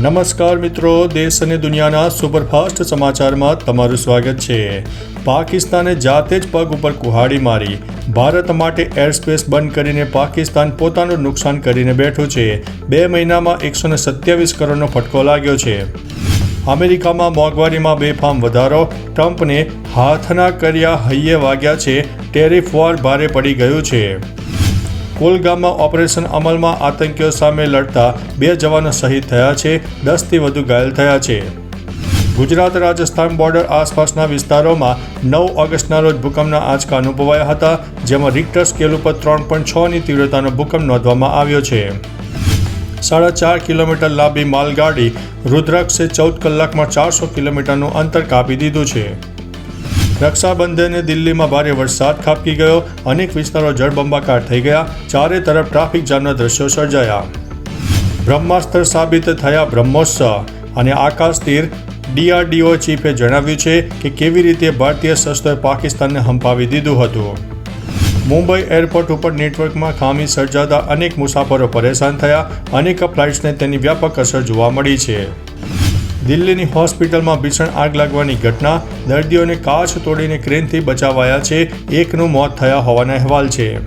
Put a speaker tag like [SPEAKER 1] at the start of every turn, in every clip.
[SPEAKER 1] નમસ્કાર મિત્રો, દેશ અને દુનિયાના સુપરફાસ્ટ સમાચારમાં તમારું સ્વાગત છે. પાકિસ્તાને જાતે જ પગ ઉપર કુહાડી મારી. ભારત માટે એરસ્પેસ બંધ કરીને પાકિસ્તાન પોતાનું નુકસાન કરીને બેઠું છે. બે મહિનામાં એકસો ને સત્યાવીસ કરોડનો ફટકો લાગ્યો છે. અમેરિકામાં મોંઘવારીમાં બેફામ વધારો. ટ્રમ્પને હાથના કર્યા હૈયે વાગ્યા છે. ટેરિફ વોર ભારે પડી ગયું છે. કુલગામમાં ઓપરેશન અમલમાં આતંકીઓ સામે લડતા બે જવાનો શહીદ થયા છે, દસથી વધુ ઘાયલ થયા છે. ગુજરાત રાજસ્થાન બોર્ડર આસપાસના વિસ્તારોમાં નવ ઓગસ્ટના રોજ ભૂકંપના આંચકા અનુભવાયા હતા, જેમાં રિક્ટર સ્કેલ ઉપર ત્રણ પોઈન્ટ છની તીવ્રતાનો ભૂકંપ નોંધવામાં આવ્યો છે. સાડા ચાર કિલોમીટર લાંબી માલગાડી રુદ્રાક્ષે ચૌદ કલાકમાં ચારસો કિલોમીટરનું અંતર કાપી દીધું છે. રક્ષાબંધને દિલ્હીમાં ભારે વરસાદ ખાબકી ગયો. અનેક વિસ્તારો જળબંબાકાર થઈ ગયા. ચારે તરફ ટ્રાફિક જામના દ્રશ્યો સર્જાયા. બ્રહ્માસ્ત્ર સાબિત થયા બ્રહ્મોત્સવ અને આકાશ તીર ડીઆરડીઓ ચીફે જણાવ્યું છે કે કેવી રીતે ભારતીય શસ્ત્રોએ પાકિસ્તાનને હંપાવી દીધું હતું. મુંબઈ એરપોર્ટ ઉપર નેટવર્કમાં ખામી સર્જાતા અનેક મુસાફરો પરેશાન થયા. અનેક ફ્લાઇટ્સને તેની વ્યાપક અસર જોવા મળી છે. દિલ્હીની હોસ્પિટલમાં ભીષણ આગ લાગવાની ઘટના. દર્દીઓને કાચ તોડીને ક્રેનથી બચાવાયા છે. એકનું મોત થયા હોવાના અહેવાલ છે.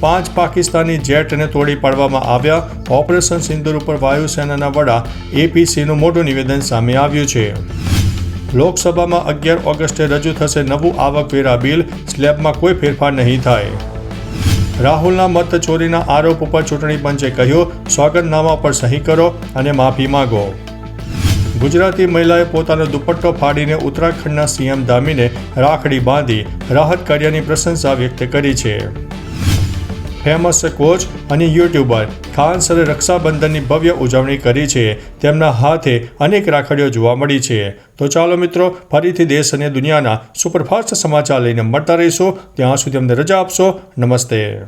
[SPEAKER 1] પાંચ પાકિસ્તાની જેટને તોડી પાડવામાં આવ્યા. ઓપરેશન સિંદુર ઉપર વાયુસેનાના વડા એપીસીનું મોટું નિવેદન સામે આવ્યું છે. લોકસભામાં અગિયાર ઓગસ્ટે રજૂ થશે નવું આવકવેરા બિલ. સ્લેબમાં કોઈ ફેરફાર નહીં થાય. રાહુલના મત ચોરીના આરોપ ઉપર ચૂંટણી પંચે કહ્યું, સોગંદનામા પર સહી કરો અને માફી માંગો. ગુજરાતી મહિલાએ પોતાનો દુપટ્ટો ફાડીને ઉત્તરાખંડના સીએમ ધામીને રાખડી બાંધી રાહત કાર્યની પ્રશંસા વ્યક્ત કરી છે. ફેમસ કોચ અને યુટ્યુબર ખાન સરે રક્ષાબંધનની ભવ્ય ઉજવણી કરી છે. તેમના હાથે અનેક રાખડીઓ જોવા મળી છે. તો ચાલો મિત્રો, ફરીથી દેશ અને દુનિયાના સુપરફાસ્ટ સમાચાર લઈને મળતા રહીશું. ત્યાં સુધી અમને રજા આપશો. નમસ્તે.